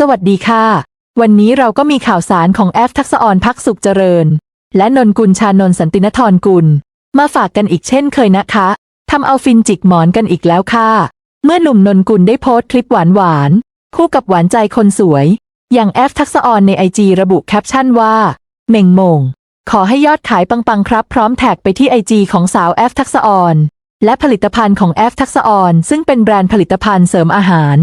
สวัสดีค่ะ วันนี้เราก็มีข่าวสารของแอฟทักษออนพักสุขเจริญ และนนกุลชานนสันตินทรกุล มาฝากกันอีกเช่นเคยนะคะทำเอาฟินจิกหมอนกันอีกแล้วค่ะ เมื่อหนุ่มนนกุลได้โพสต์คลิปหวานหวานคู่กับหวานใจคนสวย อย่างแอฟทักษออนในไอจีระบุแคปชั่นว่าเม่งมงขอให้ยอดขายปังๆครับ พร้อมแท็กไปที่ไอจีของสาวแอฟทักษออนและผลิตภัณฑ์ของแอฟทักษออนซึ่งเป็นแบรนด์ผลิตภัณฑ์เสริมอาหาร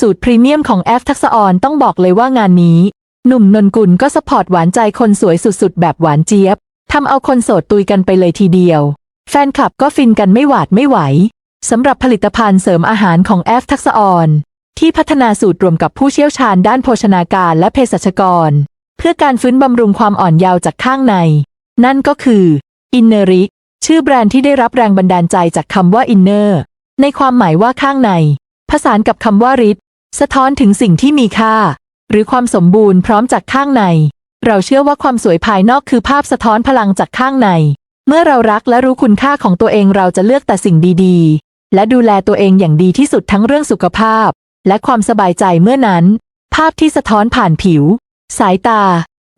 สูตรพรีเมียมของแอฟทักษะออนต้องบอกเลยว่างานนี้ หนุ่มนนกุลก็สปอร์ตหวานใจคนสวยสุดๆ แบบหวานเจี๊ยบทำเอาคนโสดตุยกันไปเลยทีเดียว แฟนคลับก็ฟินกันไม่หวาดไม่ไหวสำหรับผลิตภัณฑ์เสริมอาหารของแอฟทักษะออนที่พัฒนาสูตรรวมกับผู้เชี่ยวชาญด้านโภชนาการและเภสัชกร เพื่อการฟื้นบำรุงความอ่อนเยาว์จากข้างใน นั่นก็คืออินเนอริชื่อแบรนด์ที่ได้รับแรงบันดาลใจจากคำว่าอินเนอร์ในความหมายว่าข้างใน ผสานกับคำว่าริด สะท้อนถึงสิ่งที่มีค่า หรือความสมบูรณ์พร้อมจากข้างใน เราเชื่อว่าความสวยภายนอกคือภาพสะท้อนพลังจากข้างใน เมื่อเรารักและรู้คุณค่าของตัวเองเราจะเลือกแต่สิ่งดีๆ และดูแลตัวเองอย่างดีที่สุดทั้งเรื่องสุขภาพ และความสบายใจเมื่อนั้น ภาพที่สะท้อนผ่านผิว สายตา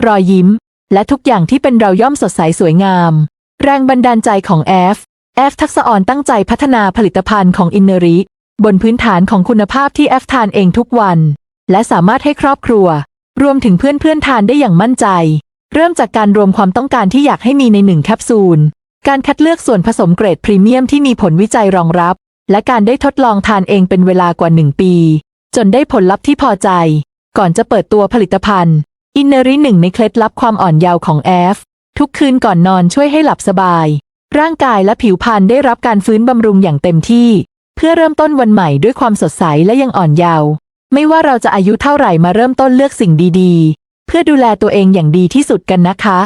รอยยิ้ม และทุกอย่างที่เป็นเราย่อมสดใสสวยงาม แรงบันดาลใจของแอฟแอฟทักษะออนตั้งใจพัฒนาผลิตภัณฑ์ของอินเนอริ บนพื้นฐานของคุณภาพที่แอฟทานเองทุกวัน และสามารถให้ครอบครัว รวมถึงเพื่อนๆทานได้อย่างมั่นใจ เริ่มจากการรวมความต้องการที่อยากให้มีในหนึ่งแคปซูล การคัดเลือกส่วนผสมเกรดพรีเมียมที่มีผลวิจัยรองรับ และการได้ทดลองทานเองเป็นเวลากว่าหนึ่งปี จนได้ผลลัพธ์ที่พอใจ ก่อนจะเปิดตัวผลิตภัณฑ์อินเนอริหนึ่งในเคล็ดลับความอ่อนเยาว์ของแอฟทุกคืนก่อนนอนช่วยให้หลับสบาย ร่างกายและผิวพรรณได้รับการฟื้นบำรุงอย่างเต็มที่ เพื่อเริ่มต้นวันใหม่ด้วยความสดใสและยังอ่อนเยาว์ไม่ว่าเราจะอายุเท่าไหร่มาเริ่มต้นเลือกสิ่งดีๆ เพื่อดูแลตัวเองอย่างดีที่สุดกันนะคะ